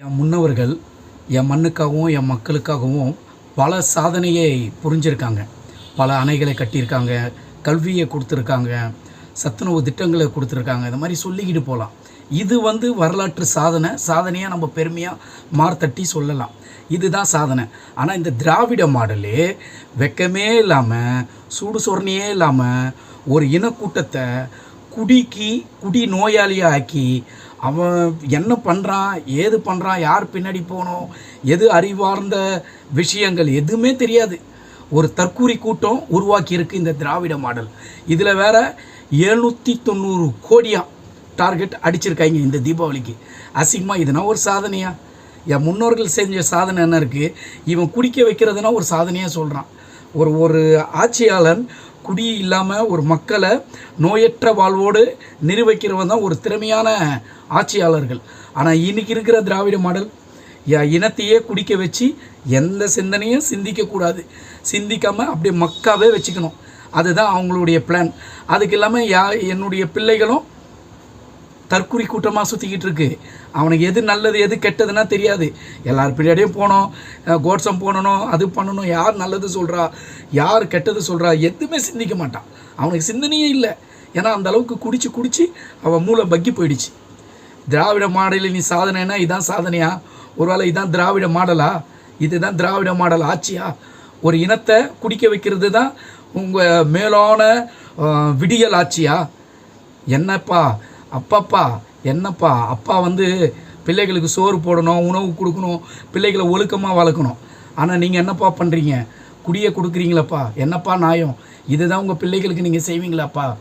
என் முன்னவர்கள் என் மண்ணுக்காகவும் என் மக்களுக்காகவும் பல சாதனையை புரிஞ்சிருக்காங்க. பல அணைகளை கட்டியிருக்காங்க கல்வியை கொடுத்துருக்காங்க சத்துணவு திட்டங்களை கொடுத்துருக்காங்க இந்த மாதிரி சொல்லிக்கிட்டு போகலாம். இது வந்து வரலாற்று சாதனை. சாதனையாக நம்ம பெருமையாக மார்த்தட்டி சொல்லலாம். இதுதான் சாதனை. ஆனால் இந்த திராவிட மாடலு வெக்கமே இல்லாமல் சூடு சொரணையே இல்லாமல் ஒரு இனக்கூட்டத்தை குடிக்கு குடி நோயாளியாக ஆக்கி அவன் என்ன பண்ணுறான் ஏது பண்ணுறான் யார் பின்னாடி போகணும் எது அறிவார்ந்த விஷயங்கள் எதுவுமே தெரியாது. ஒரு தற்கூரி கூட்டம் உருவாக்கியிருக்கு இந்த திராவிட மாடல். இதில் வேற எழுநூற்றி தொண்ணூறு கோடியாக டார்கெட் அடிச்சிருக்காங்க இந்த தீபாவளிக்கு. அசிங்கமாக இதுனா ஒரு சாதனையா? என் முன்னோர்கள் செஞ்ச சாதனை என்ன இருக்குது இவன் குடிக்க வைக்கிறதுனா ஒரு சாதனையாக சொல்கிறான் ஒரு ஒரு ஆட்சியாளன் குடி இல்லாமல் ஒரு மக்களை நோயற்ற வாழ்வோடு நிர்வகிக்கிறவன் தான் ஒரு திறமையான ஆட்சியாளர்கள். ஆனால் இன்னைக்கு இருக்கிற திராவிட மாடல் என் இனத்தையே குடிக்க வச்சு எந்த சிந்தனையும் சிந்திக்கக்கூடாது சிந்திக்காமல் அப்படியே மக்காவே வச்சுக்கணும். அதுதான் அவங்களுடைய பிளான் அதுக்கு இல்லாமல் யா என்னுடைய பிள்ளைகளும் தற்குறி கூட்டமாக சுற்றிக்கிட்டு இருக்கு. அவனுக்கு எது நல்லது எது கெட்டதுன்னா தெரியாது. எல்லார் பின்னாடியும் போனோம் கோட்ஸம் கோட்சம் போடணும் அது பண்ணணும். யார் நல்லது சொல்கிறா யார் கெட்டது சொல்கிறா எதுவுமே சிந்திக்க மாட்டான். அவனுக்கு சிந்தனையே இல்லை. ஏன்னா அந்த அளவுக்கு குடிச்சு குடிச்சு அவன் மூளை பக்கி போயிடுச்சு. திராவிட மாடலில் நீ சாதனைனா இதான் சாதனையா? ஒருவேளை இதான் திராவிட மாடலா? இதுதான் திராவிட மாடல் ஆட்சியா? ஒரு இனத்தை குடிக்க வைக்கிறது தான் உங்கள் மேலான விடியல் ஆட்சியா? என்னப்பா அப்பப்பா என்னப்பா? அப்பா வந்து பிள்ளைகளுக்கு சோறு போடணும் உணவு கொடுக்கணும் பிள்ளைகளை ஒழுக்கமாக வளர்க்கணும். ஆனால் நீங்கள் என்னப்பா பண்ணுறீங்க குடியை கொடுக்குறீங்களப்பா? என்னப்பா நாயம்? இதுதான் உங்கள் பிள்ளைகளுக்கு நீங்கள் செய்வீங்களாப்பா?